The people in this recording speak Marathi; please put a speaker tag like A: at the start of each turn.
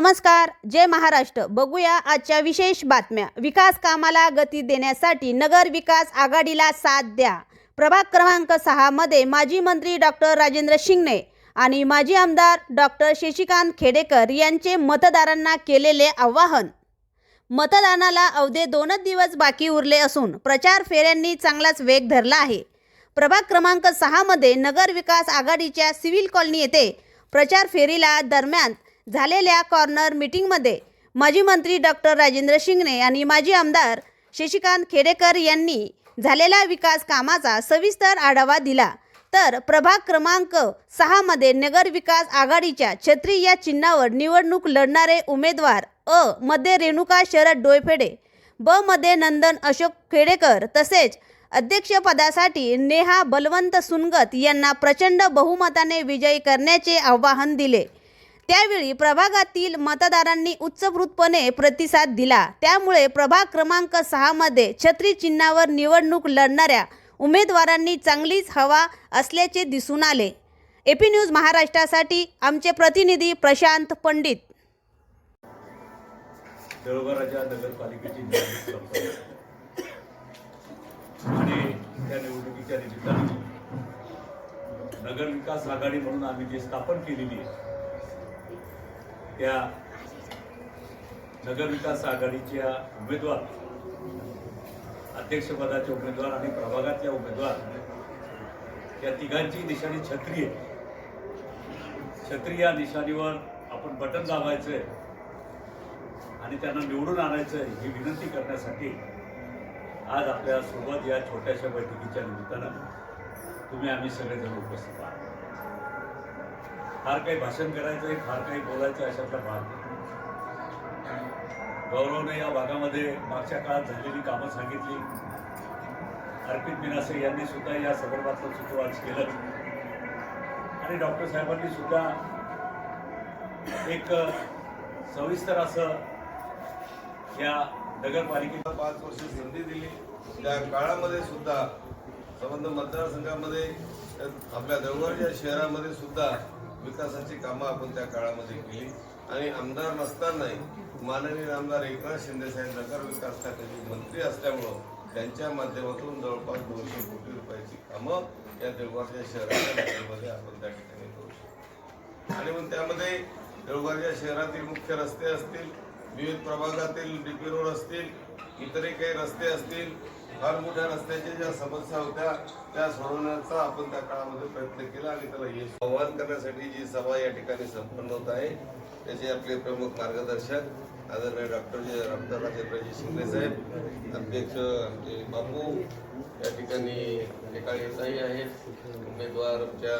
A: नमस्कार जय महाराष्ट्र. बघूया आजच्या विशेष बातम्या. विकास कामाला गती देण्यासाठी नगर विकास आघाडीला साथ द्या. प्रभाग क्रमांक सहामध्ये माजी मंत्री डॉक्टर राजेंद्र शिंगणे आणि माजी आमदार डॉक्टर शशिकांत खेडेकर यांचे मतदारांना केलेले आवाहन. मतदानाला अवधे दोनच दिवस बाकी उरले असून प्रचार फेऱ्यांनी चांगलाच वेग धरला आहे. प्रभाग क्रमांक सहामध्ये नगर विकास आघाडीच्या सिव्हिल कॉलनी येथे प्रचार फेरीला दरम्यान झालेल्या कॉर्नर मीटिंगमध्ये माजी मंत्री डॉक्टर राजेंद्र शिंगणे आणि माजी आमदार शशिकांत खेडेकर यांनी झालेल्या विकास कामाचा सविस्तर आढावा दिला. तर प्रभाग क्रमांक सहामध्ये नगर विकास आघाडीच्या छत्री या चिन्हावर निवडणूक लढणारे उमेदवार अ मध्ये रेणुका शरद डोयफेडे ब मध्ये नंदन अशोक खेडेकर तसेच अध्यक्षपदासाठी नेहा बलवंत सुनगत यांना प्रचंड बहुमताने विजयी करण्याचे आवाहन दिले. त्यावेळी प्रभागातील मतदारांनी उत्स्फूर्तपणे प्रतिसाद दिला. त्यामुळे प्रभाग क्रमांक सहामध्ये छत्री चिन्हावर निवडणूक लढणाऱ्या उमेदवारांनी चांगलीच हवा असल्याचे दिसून आले. एपी न्यूज महाराष्ट्रासाठी आमचे प्रतिनिधी प्रशांत पंडित.
B: देवघराच्या नगरपालिकेची निवडणूक संपली. आणि त्या निवडणुकीच्या निमित्ताने नगर विकास आघाडी म्हणून आम्ही जी स्थापन केलेली आहे त्या नगरविकास आघाडीच्या उमेदवार अध्यक्षपदाचे उमेदवार आणि प्रभागातल्या उमेदवार या तिघांची निशाणी छत्री आहे. छत्री या निशाणीवर आपण बटन दाबायचं आहे आणि त्यांना निवडून आणायचं ही विनंती करण्यासाठी आज आपल्यासोबत या छोट्याशा बैठकीच्या निमित्तानं तुम्ही आम्ही सगळेजण उपस्थित आहात. फार काही भाषण करायचं आहे फार काही बोलायचं अशातला भाग गौरवने या भागामध्ये मागच्या काळात झालेली कामं सांगितली. अर्पित मिनासे यांनी सुद्धा या संदर्भातलं सुतवाच केलं. आणि डॉक्टर साहेबांनी सुद्धा एक सविस्तर असं या नगरपालिकेला
C: पाच वर्ष संधी दिली. त्या काळामध्ये सुद्धा संबंध मतदारसंघामध्ये आपल्या देवगड या शहरामध्ये सुद्धा विकासाची कामं आपण त्या काळामध्ये केली. आणि आमदार नसतानाही माननीय आमदार एकनाथ शिंदे साहेब नगर विकास खात्याचे मंत्री असल्यामुळं त्यांच्या माध्यमातून जवळपास दोनशे कोटी रुपयाची कामं या देवघरच्या शहरामध्ये आपण त्या ठिकाणी करू शकतो. आणि मग त्यामध्ये देवघरच्या शहरातील मुख्य रस्ते असतील विविध प्रभागातील डीपी रोड असतील इतरही काही रस्ते असतील फार मोठ्या रस्त्याच्या ज्या समस्या होत्या त्या सोडवण्याचा आपण त्या काळामध्ये प्रयत्न केला आणि त्याला यश आव्हान करण्यासाठी जी सभा या ठिकाणी संपन्न होत आहे त्याचे आपले प्रमुख मार्गदर्शक आदरणीय डॉक्टर डॉक्टर राजेंद्रजी शिंदे साहेब अध्यक्ष आमचे बापू या ठिकाणी एका येतही आहेत उमेदवार आमच्या